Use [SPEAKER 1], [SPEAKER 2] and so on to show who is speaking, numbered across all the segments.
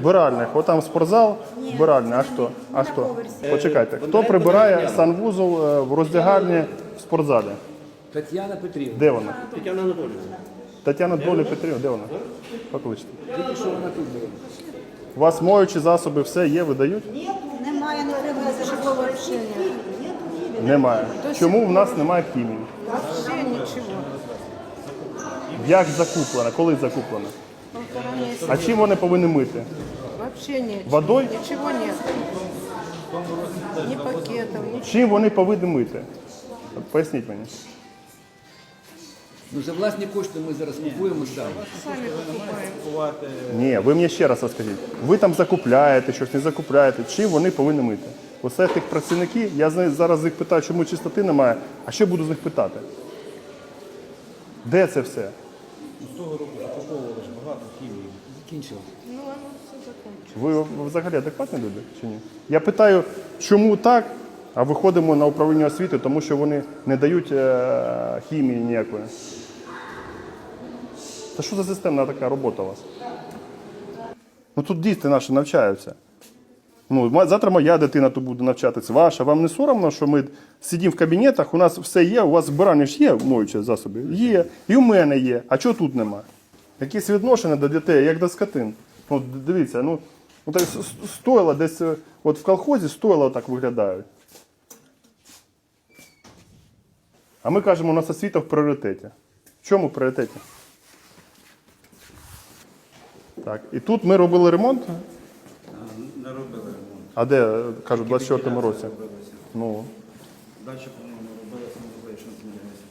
[SPEAKER 1] Вбиральних. От там спортзал, вбиральня. А що? А що? Почекайте. Хто прибирає санвузол е, в роздягальні в спортзалі?
[SPEAKER 2] Тетяна Петрівна.
[SPEAKER 1] Де вона?
[SPEAKER 3] Тетяна Анатолійовна.
[SPEAKER 1] Тетяна Долі Петрівна, де вона? Покличте.
[SPEAKER 2] Тільки що вона тут була.
[SPEAKER 1] У вас моючі засоби все є, видають?
[SPEAKER 4] Немає, не треба зажигового общення.
[SPEAKER 1] Немає. Чому в нас немає хімії?
[SPEAKER 4] Вообще ничего.
[SPEAKER 1] Як закуплено? Коли закуплено?
[SPEAKER 4] Полтора.
[SPEAKER 1] А чим вони повинні мити?
[SPEAKER 4] Вообще нет.
[SPEAKER 1] Водой?
[SPEAKER 4] Ничего нет. Ни пакетов, ничего.
[SPEAKER 1] Чим вони повинні мити? От Поясніть мені.
[SPEAKER 2] Ну, за власні кошти ми зараз купуємо самі.
[SPEAKER 4] Сами покупаем.
[SPEAKER 1] Ні, ви мені ще раз розкажіть. Ви там закупляєте щось, не закупляєте. Чим вони повинні мити? Оце тих працівників, я з них- зараз їх питаю, чому чистоти немає, а що буду з них питати? Де це все?
[SPEAKER 2] Закінчили.
[SPEAKER 4] Ну, оно все закончилось.
[SPEAKER 1] Ви взагалі адекватні люди чи ні? Я питаю, чому так, а виходимо на управління освіти, тому що вони не дають е, хімії ніякої. Та що за системна така робота у вас? Ну тут діти наші навчаються. Ну, завтра моя дитина тут буде навчатися, ваша. Вам не соромно, що ми сидимо в кабінетах, у нас все є, у вас збирання ж є моючі засоби? Є. І у мене є. А чого тут нема? Якісь відношення до дітей, як до скотин. Ну, дивіться, ну, ну так с- с- десь, е, от в колхозі стойло так виглядають. А ми кажемо, у нас освіта в пріоритеті. В чому пріоритеті? Так, і тут ми робили ремонт.
[SPEAKER 3] Не робили ремонт.
[SPEAKER 1] А де, кажуть, в 24-му році? Ну,
[SPEAKER 3] Далі, по-моєму, робили не знаю, що там ділося.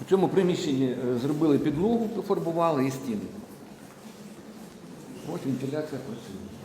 [SPEAKER 2] У цьому приміщенні е, зробили підлогу, пофарбували і стіни. Ось вентиляція працює.